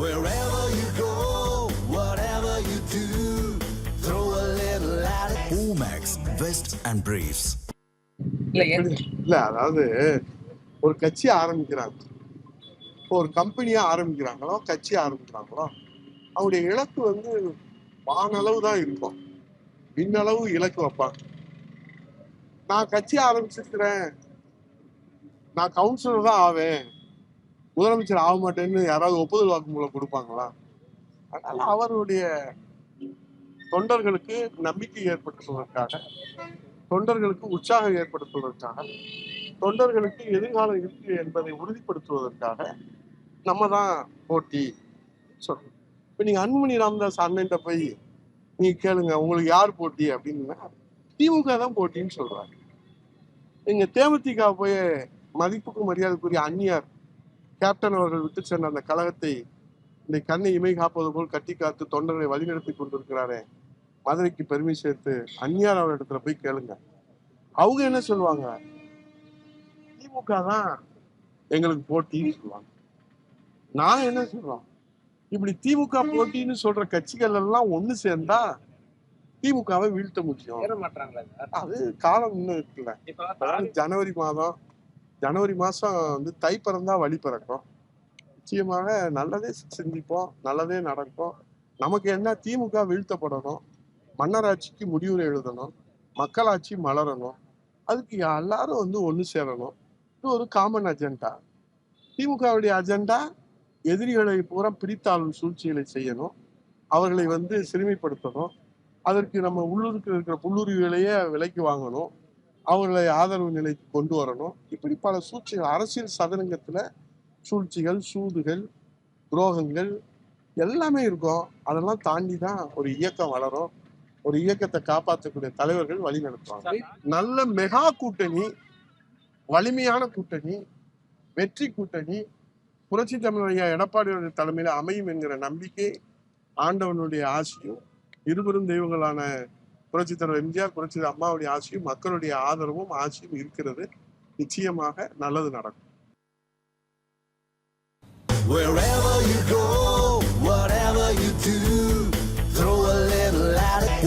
Wherever you go, whatever you do, throw a little at it. Omax, Vest and Briefs. இல்ல அதாவது ஒரு கட்சி ஆரம்பிக்கிறாங்க. இப்போ ஒரு கம்பெனியா ஆரம்பிக்கிறாங்களோ கட்சி ஆரம்பிக்கிறாங்களோ அவருடைய இலக்கு வந்து வானளவு தான் இருக்கும். விண்ணளவு இலக்கு வைப்பாங்க. நான் கட்சி ஆரம்பிச்சிருக்கிறேன். நான் கவுன்சிலர் தான் ஆவேன். முதலமைச்சர் ஆக மாட்டேன்னு யாராவது ஒப்புதல் வாக்குமூலம் கொடுப்பாங்களா? அதனால அவருடைய தொண்டர்களுக்கு நம்பிக்கை ஏற்படுத்துவதற்காக தொண்டர்களுக்கு உற்சாகம் ஏற்படுத்துவதற்காக தொண்டர்களுக்கு எதிர்காலம் இருக்கு என்பதை உறுதிப்படுத்துவதற்காக நம்ம தான் போட்டி சொல்றோம். இப்போ நீங்க அன்புமணி ராமதாஸ் அண்ணன்ட்ட போய் நீங்க கேளுங்க உங்களுக்கு யார் போட்டி அப்படின்னா திமுக தான் போட்டின்னு சொல்றாங்க நீங்க தேமுதிக போய் மதிப்புக்கு மரியாதைக்குரிய அந்நியார் கேப்டன் அவர்கள் விட்டு சென்ற அந்த கழகத்தை இந்த கண்ணை இமை காப்பது போல் கட்டி காத்து தொண்டர்களை வழிநடத்தி கொண்டிருக்கிறாரே. மதுரைக்கு பெருமை சேர்த்து அந்நியார் அவர் இடத்துல போய் கேளுங்க. அவங்க என்ன சொல்லுவாங்க? திமுக தான் எங்களுக்கு போட்டின்னு சொல்லுவாங்க. நாங்க என்ன சொல்றோம்? இப்படி திமுக போட்டின்னு சொல்ற கட்சிகள் எல்லாம் ஒண்ணு சேர்ந்தா திமுகவை வீழ்த்த முடியும். அது காலம் இன்னும் இருக்குல்ல. ஜனவரி மாதம் ஜனவரி மாதம் வந்து தை பிறந்தா வழி பிறக்கும். நிச்சயமாக நல்லதே சிந்திப்போம் நல்லதே நடக்கும். நமக்கு என்ன திமுக வீழ்த்தப்படணும் மன்னராட்சிக்கு முடிவுரை எழுதணும் மக்களாட்சி மலரணும் அதுக்கு எல்லாரும் வந்து ஒன்று சேரணும். இது ஒரு காமன் அஜெண்டா திமுகவுடைய அஜெண்டா எதிரிகளை பூரா பிரித்தாளும் சூழ்ச்சிகளை செய்யணும். அவர்களை வந்து சிறுமைப்படுத்தணும். அதற்கு நம்ம உள்ளூருக்கு இருக்கிற புல்லுரிவுகளையே விலைக்கு வாங்கணும். அவர்களை ஆதரவு நிலைக்கு கொண்டு வரணும். இப்படி பல சூழ்ச்சிகள் அரசியல் சதுரங்கத்துல சூழ்ச்சிகள் சூதுகள் துரோகங்கள் எல்லாமே இருக்கும். அதெல்லாம் தாண்டி தான் ஒரு இயக்கம் வளரும். ஒரு இயக்கத்தை காப்பாற்றக்கூடிய தலைவர்கள் வழி நடத்துவாங்க. நல்ல மெகா கூட்டணி வலிமையான கூட்டணி வெற்றி கூட்டணி புரட்சி தமிழர் ஐயா எடப்பாடியோட தலைமையில அமையும் என்கிற நம்பிக்கை ஆண்டவனுடைய ஆசையும் இருவரும் தெய்வங்களான புரட்சி தலைவர் எம்ஜிஆர் புரட்சி அம்மாவுடைய ஆசையும் மக்களுடைய ஆதரவும் ஆசையும் இருக்கிறது நிச்சயமாக நல்லது நடக்கும்.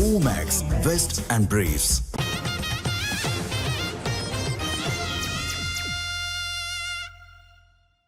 Omax, Vest and Briefs.